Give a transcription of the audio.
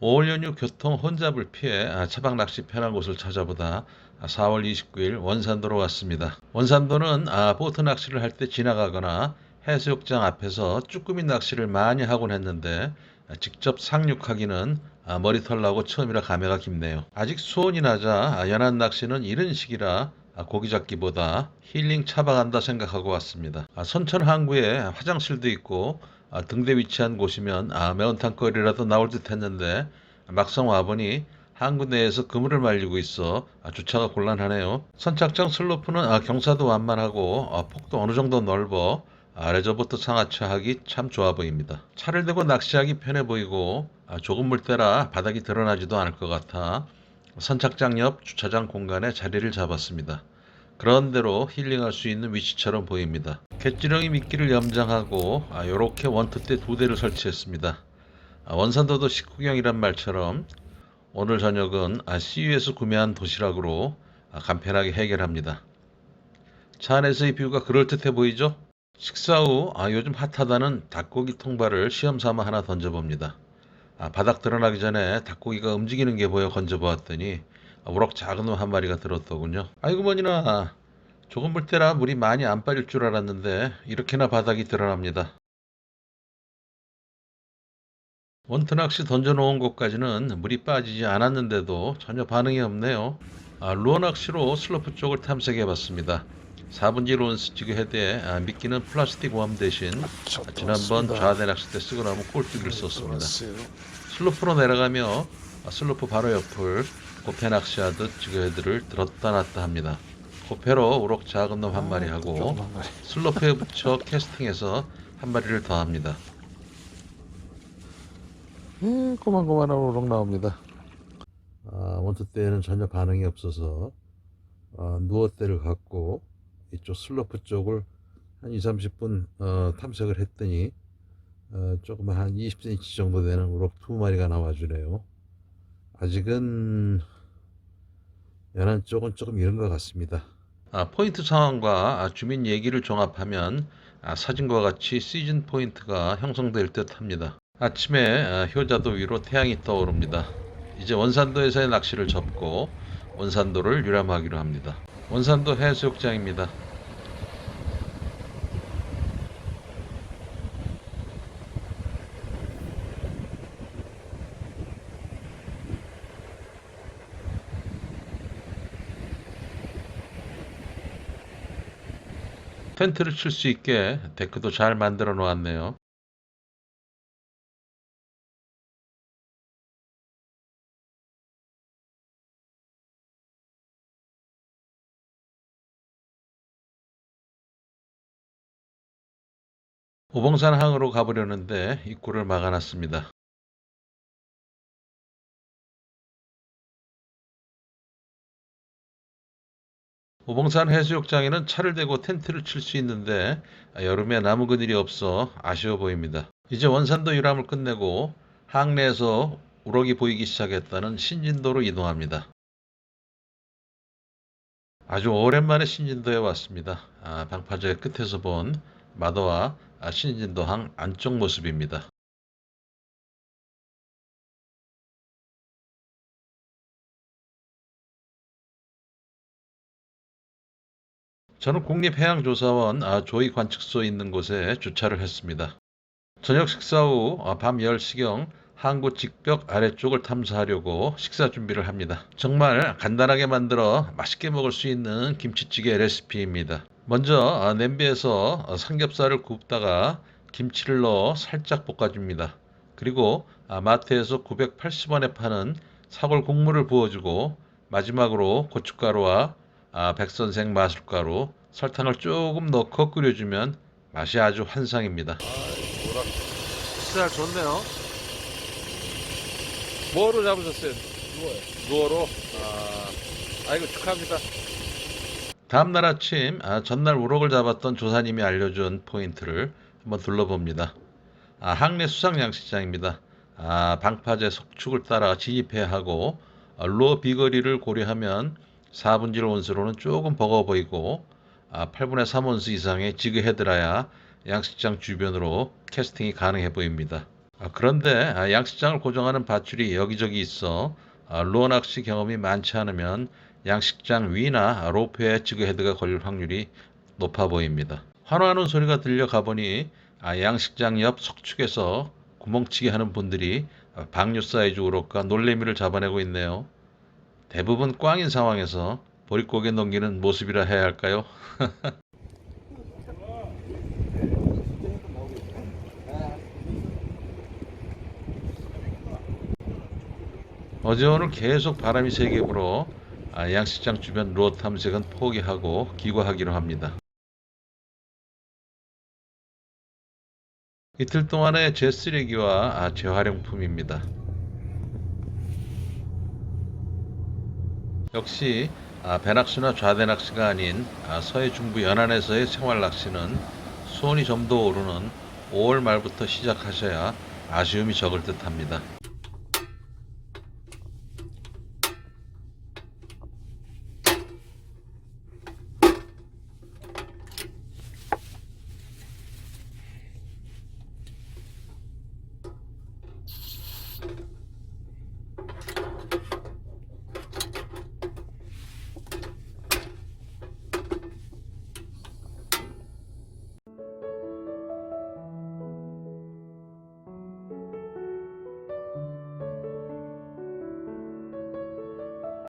5월 연휴 교통 혼잡을 피해 아, 차박 낚시 편한 곳을 찾아보다 아, 4월 29일 원산도로 왔습니다. 원산도는 아, 보트 낚시를 할 때 지나가거나 해수욕장 앞에서 쭈꾸미 낚시를 많이 하곤 했는데 아, 직접 상륙하기는 아, 머리털 나고 처음이라 감회가 깊네요. 아직 수온이 아, 연안 낚시는 이른 시기라 아, 고기 잡기보다 힐링 차박한다 생각하고 왔습니다. 아, 선천 항구에 화장실도 있고 아, 등대 위치한 곳이면 아, 매운탕거리라도 나올 듯 했는데 막상 와보니 항구 내에서 그물을 말리고 있어 아, 주차가 곤란하네요. 선착장 슬로프는 아, 경사도 완만하고 아, 폭도 어느 정도 넓어 아, 레저보트 상하차 하기 참 좋아 보입니다. 차를 대고 낚시하기 편해 보이고 아, 조금 물때라 바닥이 드러나지도 않을 것 같아 선착장 옆 주차장 공간에 자리를 잡았습니다. 그런대로 힐링할 수 있는 위치처럼 보입니다. 갯지렁이 미끼를 염장하고 아, 요렇게 원투대 두 대를 설치했습니다. 아, 원산도도 식후경이란 말처럼 오늘 저녁은 아, CU에서 구매한 도시락으로 아, 간편하게 해결합니다. 차 안에서의 뷰가 그럴듯해 보이죠? 식사 후 아, 요즘 핫하다는 닭고기 통발을 시험 삼아 하나 던져봅니다. 아, 바닥 드러나기 전에 닭고기가 움직이는 게 보여 건져보았더니 아, 우럭 작은 놈 한 마리가 들었더군요. 아이고 뭐니나 조금 물 때라 물이 많이 안 빠질 줄 알았는데 이렇게나 바닥이 드러납니다. 원투 낚시 던져놓은 곳까지는 물이 빠지지 않았는데도 전혀 반응이 없네요. 아, 루어 낚시로 슬로프 쪽을 탐색해봤습니다. 4분지 론스 지그 헤드에 아, 미끼는 플라스틱 웜 대신 아, 지난번 좌대 낚시 때 쓰고 남은 꼴뚜기를 썼습니다. 슬로프로 내려가며 아, 슬로프 바로 옆을 고패 낚시하듯 지그 헤드를 들었다 놨다 합니다. 고패로 우럭 작은 놈 한 마리 하고 슬로프에 붙여 캐스팅해서 한 마리를 더 합니다. 예, 꼬만꼬만한 우럭 나옵니다. 아, 원투 때에는 전혀 반응이 없어서 아, 누워 때를 갖고 이쪽 슬로프 쪽을 한 2, 30분 어, 탐색을 했더니 어, 조금 한 20cm 정도 되는 우럭 두 마리가 나와주네요. 아직은 연안 쪽은 조금 이른 것 같습니다. 아, 포인트 상황과 아, 주민 얘기를 종합하면 아, 사진과 같이 시즌 포인트가 형성될 듯 합니다. 아침에 아, 효자도 위로 태양이 떠오릅니다. 이제 원산도에서의 낚시를 접고 원산도를 유람하기로 합니다. 원산도 해수욕장입니다. 텐트를 칠 수 있게 데크도 잘 만들어 놓았네요. 오봉산 항으로 가보려는데 입구를 막아놨습니다. 오봉산 해수욕장에는 차를 대고 텐트를 칠 수 있는데 아, 여름에 나무 그늘이 없어 아쉬워 보입니다. 이제 원산도 유람을 끝내고 항내에서 우럭이 보이기 시작했다는 신진도로 이동합니다. 아주 오랜만에 신진도에 왔습니다. 아, 방파제 끝에서 본 마도와 아, 신진도항 안쪽 모습입니다. 저는 국립해양조사원 아, 조이 관측소 있는 곳에 주차를 했습니다. 저녁 식사 후 아, 밤 10시경 항구 직벽 아래쪽을 탐사하려고 식사 준비를 합니다. 정말 간단하게 만들어 맛있게 먹을 수 있는 김치찌개 레시피입니다. 먼저 아, 냄비에서 아, 삼겹살을 굽다가 김치를 넣어 살짝 볶아줍니다. 그리고 아, 마트에서 980원에 파는 사골 국물을 부어주고 마지막으로 고춧가루와 아, 백선생 마술가루, 설탕을 조금 넣고 끓여주면 맛이 아주 환상입니다. 식사 좋네요. 뭐로 잡으셨어요? 누워요. 누워로? 아, 아이고 축하합니다. 다음날 아침 아, 전날 우럭을 잡았던 조사님이 알려준 포인트를 한번 둘러봅니다. 아, 항내 수상양식장입니다. 아, 방파제 석축을 따라 진입해야 하고 아, 루어 비거리를 고려하면 4분질 온수로는 조금 버거워 보이고 아, 8분의 3 온수 이상의 지그 헤드라야 양식장 주변으로 캐스팅이 가능해 보입니다. 아, 그런데 아, 양식장을 고정하는 밧줄이 여기저기 있어 아, 루어 낚시 경험이 많지 않으면 양식장 위나 로프에 지그헤드가 걸릴 확률이 높아 보입니다. 환호하는 소리가 들려 가 보니 아, 양식장 옆 석축에서 구멍치기 하는 분들이 아, 방류 사이즈 우럭과 놀래미를 잡아내고 있네요. 대부분 꽝인 상황에서 보릿고개 넘기는 모습이라 해야 할까요? 어제 오늘 계속 바람이 세게 불어 아, 양식장 주변 루어 탐색은 포기하고 기거하기로 합니다. 이틀 동안의 제 쓰레기와 아, 재활용품입니다. 역시 아, 배낚시나 좌대낚시가 아닌 아, 서해 중부 연안에서의 생활낚시는 수온이 좀 더 오르는 5월 말부터 시작하셔야 아쉬움이 적을 듯 합니다.